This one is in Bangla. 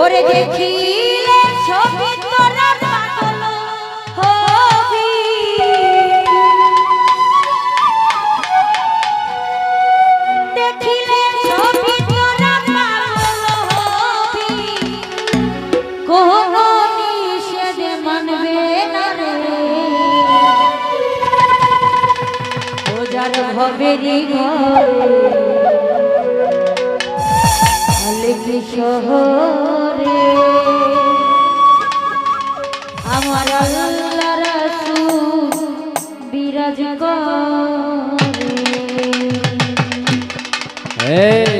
ওরে দেখিলে ছবি তোরা পাগল হবি। দেখিলে ছবি তোরা পাগল হবি কোনো নিষেধ মানবে না রে। ওজার ভবেরি ঘরে। কি শহরে। আমার আল্লাহ রাসূল বিরাজ করে। এই